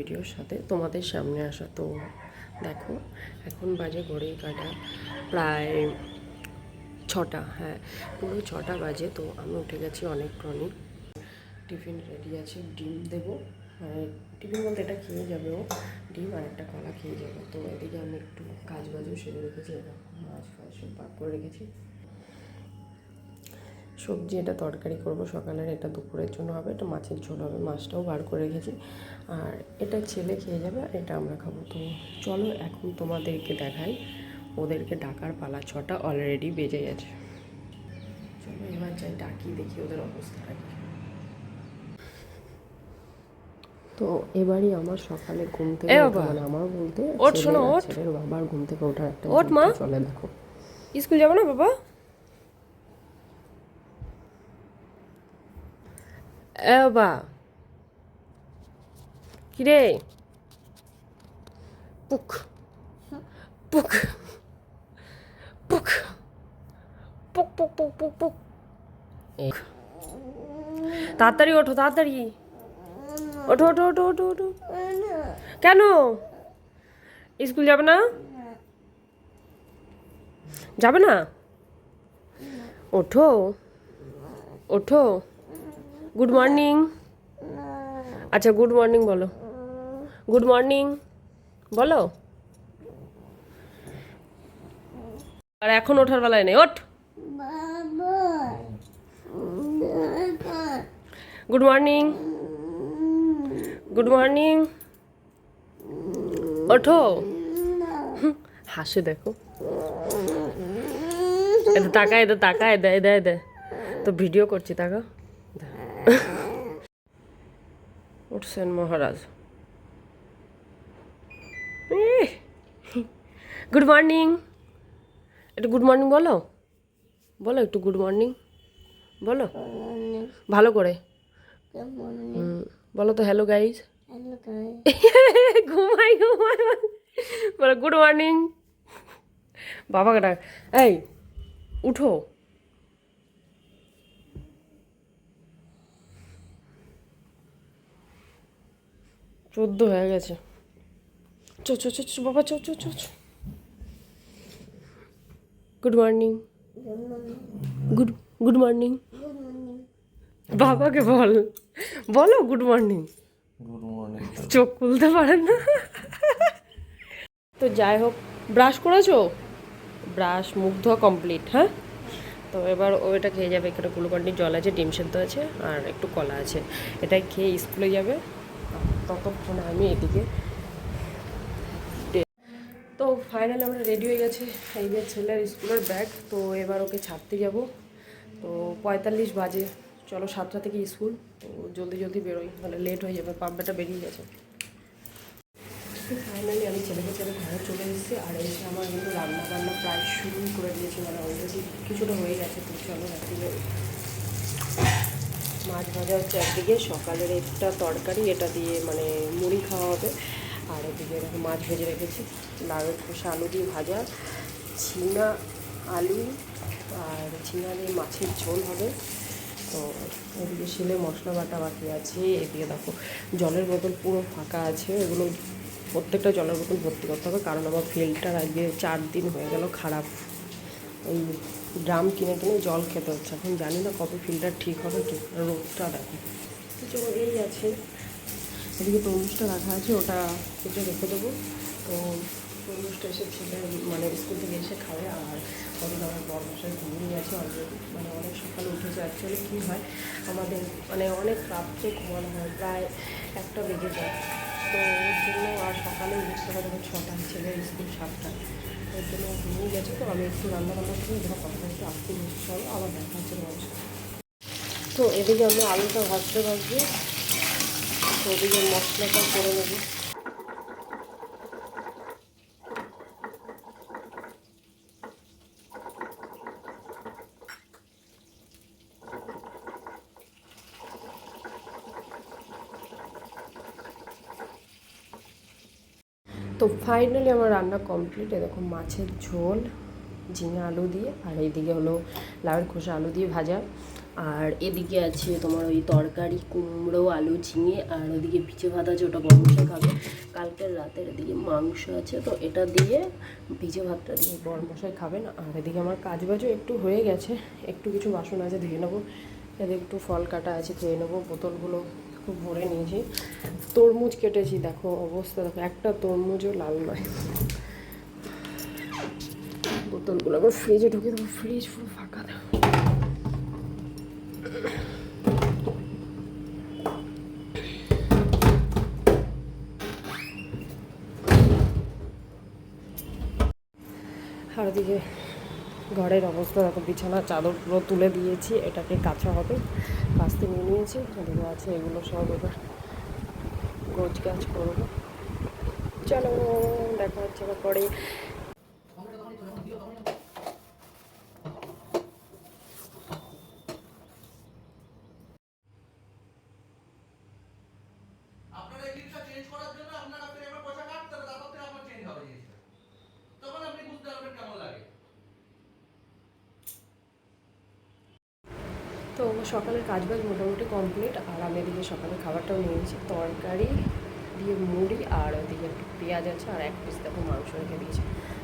ভিডিওর সাথে তোমাদের সামনে আসা তো দেখো, এখন বাজে ঘড়ি কাটা, প্রায় ছটা হ্যাঁ পুরো ছটা বাজে তো আমি উঠে গেছি অনেকক্ষণই। টিফিন রেডি আছে, ডিম দেবো মানে টিফিন বলতে এটা খেয়ে যাবে ও, ডিম আর একটা কলা খেয়ে যাবে। তো এদিকে আমি একটু কাজ বাজও সেরে রেখেছি মাছ ফাজ সব পাক করে রেখেছি। সবজি এটা তরকারি করব সকালের এটা দুপুরের জন্য হবে এটা মাছের ঝোল হবে মাছটাও বার করে রেখেছি। আর এটা ছেলে খেয়ে যাবে আর এটা আমরা খাব। তো চলো এখন তোমাদেরকে দেখাই ওদেরকে ডাকার পালা ছটা অলরেডি বেজে গেছে। চলো এবার যাই ডাকি দেখি ওদের অবস্থাটা কি। তো এবারই আমার সকালে ঘুম থেকে মানে আমার বলতে ওঠ, শোনো, ওঠ। বাবার ঘুম থেকে ওঠার একটা ওঠ, মা। চলে দেখো। স্কুল যাব না বাবা? এ বাবা কিরে পুক পুক পুক পুক পুক পুক পুক পুক। তাড়াতাড়ি ওঠো তাড়াতাড়ি ওঠো ওঠো ওঠো ওঠো ওঠো কেন স্কুল যাবে না যাবে না ওঠো ওঠো গুড মর্নিং আচ্ছা গুড মর্নিং বলো। গুড মর্নিং বলো। আর এখন ওঠার বেলায় নেই, ওঠ। গুড মর্নিং গুড মর্নিং ওঠো। হাসে দেখো। এতে টাকা এতে টাকা এদে এদে এদে তো ভিডিও করছি টাকা উঠছেন মহারাজ। গুড মর্নিং একটু গুড মর্নিং বলো। বলো একটু গুড মর্নিং বলো। ভালো করে। বলো তো হ্যালো গাইজ ঘুমাই ঘুমাই। বলো গুড মর্নিং বাবাকে ডাক। এই উঠো। চোদ্দ হয়ে গেছে। চো চো চো চো, বাবা চো চো চো চো। Good morning good good morning বাবাকে বল। বলো গুড মর্নিং গুড মর্নিং চোখ খুলতে পারে না। তো যাই হোক ব্রাশ করেছ? ব্রাশ মুখ ধোয়া কমপ্লিট হ্যাঁ? তো এবার ও এটা খেয়ে যাবে এখানে গ্লুকন্ডির জল আছে ডিম সেদ্ধ আছে আর একটু কলা আছে। এটাই খেয়ে স্কুলে যাবে। ততক্ষণে আমি এদিকে তো ফাইনালি আমরা রেডি হয়ে গেছি এই যে ছেলের স্কুলের ব্যাগ, তো এবার ওকে ছাড়তে যাব। তো পঁয়তাল্লিশ বাজে, চলো সাতটা থেকে স্কুল, তো জলদি জলদি বেরোই মানে লেট হয়ে যাবে, পাম্পটা বেরিয়ে গেছে। ফাইনালি আমি ছেলেকে ছেলে ঘরে চলে এসেছি, আর এসে আমার কিন্তু রান্না বান্না প্রায় শুরু করে দিয়েছি মানে অলরেডি কিছুটা হয়ে গেছে, তো চলো একদিকে মাছ ভাজা হচ্ছে একদিকে, সকালের একটা তরকারি, এটা দিয়ে মানে মুড়ি খাওয়া হবে। আর এদিকে মাছ ভেজে রেখেছি। লাউয়ের খোসা আলু দিয়ে ভাজা। ঝিঙা, আলু, আর ঝিঙা দিয়ে মাছের ঝোল হবে। তো এদিকে শিলে মশলা বাটা বাকি আছে। এদিকে দেখো জলের বোতল পুরো ফাঁকা আছে। এগুলো প্রত্যেকটা জলের বোতল ভর্তি করতে হবে, কারণ আমার ফিল্টার আজকে চার দিন হয়ে গেল খারাপ। এই ড্রাম কিনে কিনে জল খেতে হচ্ছে। এখন জানি না কবে ফিল্টার ঠিক হবে কি রোদটা দেখো। চলো এই আছে। এদিকে তরমুজটা রাখা আছে, ওটা কেটে রেখে দেবো। তো তরমুজটা এসে ছেলে মানে স্কুল থেকে এসে খাবে। আর ওদিকে আমার বড় মশাই ঘুমিয়ে আছে অলরেডি মানে অনেক সকালে উঠেছে অ্যাকচুয়ালি কী হয়, আমাদের মানে অনেক রাত্রে ঘুমানো হয়, প্রায় একটা বেজে যায়। তো ওর জন্য আর সকালে উঠতে হবে ছটায় ছেলের স্কুল সাতটায় ওর জন্য ঘুমিয়ে গেছে তো, আমি একটু রান্না বান্না করে যখন আসতে বসে চলো আবার দেখা তো এদিকে আমি আলুটা ভাজতে ভাজতে তো এদিকে মশলাটা করে নেব। তো ফাইনালি আমার রান্না কমপ্লিট এরকম মাছের ঝোল। ঝিঙে আলু দিয়ে, আর এইদিকে হলো লাউয়ের খোসা, আলু দিয়ে ভাজা। আর এদিকে আছে তোমার ওই তরকারি, কুমড়ো, আলু, ঝিঙে, আর ওদিকে পিঠে ভাত আছে, ওটা বর্মশা খাবে। কালকের রাতের এদিকে মাংস আছে, তো এটা দিয়ে ভিজে ভাতটা দিয়ে বর্মশাই খাবেন। আর এদিকে আমার কাজ বাজও একটু হয়ে গেছে, একটু কিছু বাসন আছে, ধুয়ে নেব। এদিকে একটু ফল কাটা আছে, ধুয়ে নেব, বোতলগুলো খুব ভরে নিয়েছি। তরমুজ কেটেছি, দেখো অবস্থা, দেখো একটা তরমুজও লাল নয়। বোতলগুলো আবার ফ্রিজে ঢুকে দেবো। ফ্রিজ পুরো ফাঁকা। দেখো আর ঘরের অবস্থা, দেখো, বিছানা চাদর পুরো তুলে দিয়েছি, এটাকে কাঁচা হবে। কাচতে নিয়ে নিয়েছি ওদিকে আছে, এগুলো সব এবার গোছ গাছ করব। চলো, দেখা হচ্ছে পরে আপনার এই জিনিসটা চেঞ্জ করার জন্য আপনার কাছ থেকে এবার পয়সা কাটতে হবে তারপর থেকে আপনার চেঞ্জ হবে জিনিসটা তখন আপনি বুঝতে পারবেন কেমন লাগে তো সকালের কাজ বাজ মোটামুটি কমপ্লিট আর আমি এদিকে সকালে খাবারটাও নিয়েছি। তরকারি দিয়ে মুড়ি আর ওদিকে একটু পেঁয়াজ আছে আর এক পিস দেখো মাংস রেখে দিয়েছি।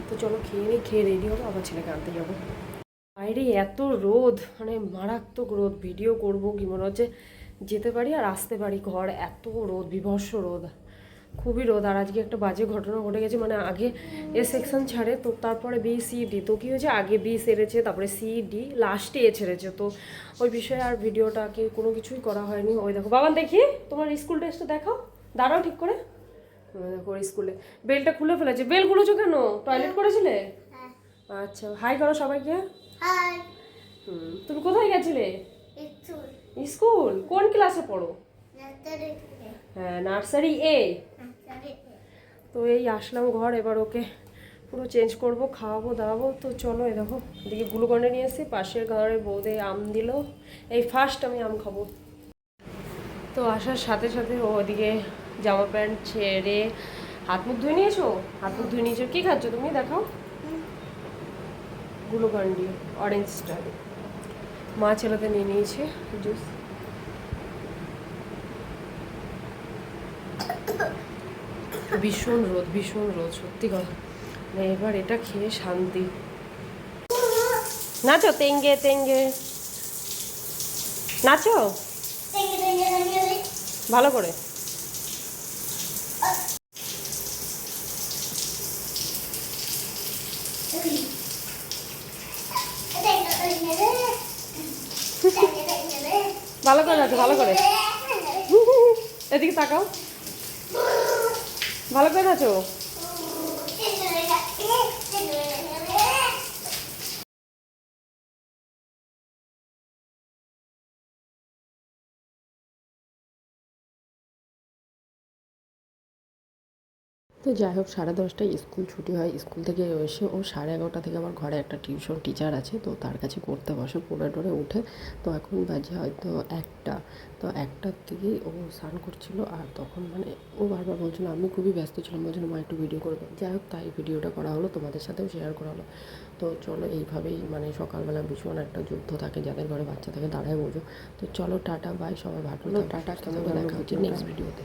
তো চলো খেয়ে নিই খেয়ে রেডি হব, আবার ছেলেকে আনতে যাব। বাইরে এত রোদ মানে মারাত্মক রোদ ভিডিও করব কি মনে হচ্ছে? যেতে পারি আর আসতে পারি, ঘর এত রোদ, বিভৎস রোদ। খুবই রোদ আর আজকে একটা বাজে ঘটনা ঘটে গেছে মানে আগে এ সেকশন ছাড়ে তো তারপরে বি সি ডি তো কী হয়েছে? আগে বি সেরেছে তারপরে সি ডি লাস্টে এ ছেড়েছে তো ওই বিষয়ে আর ভিডিওটাকে কোনো কিছুই করা হয়নি। ওই দেখো বাবান দেখি তোমার স্কুল ড্রেসটা দেখাও দাঁড়াও ঠিক করে। দেখো স্কুলে বেলটা খুলে ফেলেছে। বেল খুলেছো কেন? টয়লেট করেছিলে? আচ্ছা হাই করো সবাইকে। হাই তুমি কোথায় গেছিলে? স্কুল কোন ক্লাসে পড়ো? হ্যাঁ নার্সারি এ তো এই আসলাম ঘর এবার ওকে পুরো চেঞ্জ করব খাওয়াবো দাওয়াবো। তো চলো এই দেখো এদিকে গ্লুকন্ডে নিয়ে এসেছি পাশের ঘরে বৌদে আম দিল। এই ফার্স্ট আমি আম খাব। তো আসার সাথে সাথে ও ওদিকে জামা প্যান্ট ছেড়ে হাত মুখ ধুয়ে নিয়েছো? হাত মুখ ধুয়ে নিয়েছো। কী খাচ্ছ তুমি? দেখাও। গ্লুকন্ডি অরেঞ্জ স্টার মা ছেলেতে নিয়ে নিয়েছে জুস ভীষণ রোদ ভীষণ রোদ, সত্যি কথা। মানে এবার এটা খেয়ে শান্তি। নাচো, তেঙ্গে তেঙ্গে। নাচো? ভালো করে। ভালো করে নাচো, ভালো করে। এদিকে তাকাও। ভালো করে নাচো তো যাই হোক সাড়ে দশটায় স্কুল ছুটি হয়। স্কুল থেকে এসে ও সাড়ে এগারোটা থেকে আমার ঘরে একটা টিউশন টিচার আছে তো তার কাছে করতে বসে পড়ে টরে উঠে। তো এখন বাজে হয়তো একটা। তো একটার থেকেই ও স্নান করছিল আর তখন মানে ও বারবার বলছিল আমি খুবই ব্যস্ত ছিলাম বলছিল মা একটু ভিডিও করে দাও। যাই হোক তাই ভিডিওটা করা হলো তোমাদের সাথেও শেয়ার করা হলো। তো চলো এইভাবেই মানে সকালবেলা ভীষণ একটা যুদ্ধ থাকে যাদের ঘরে বাচ্চা থাকে তারাই বোঝো। তো চলো টাটা বাই সবাই ভালো টাটা তোমাদের দেখা হচ্ছে নেক্সট ভিডিওতে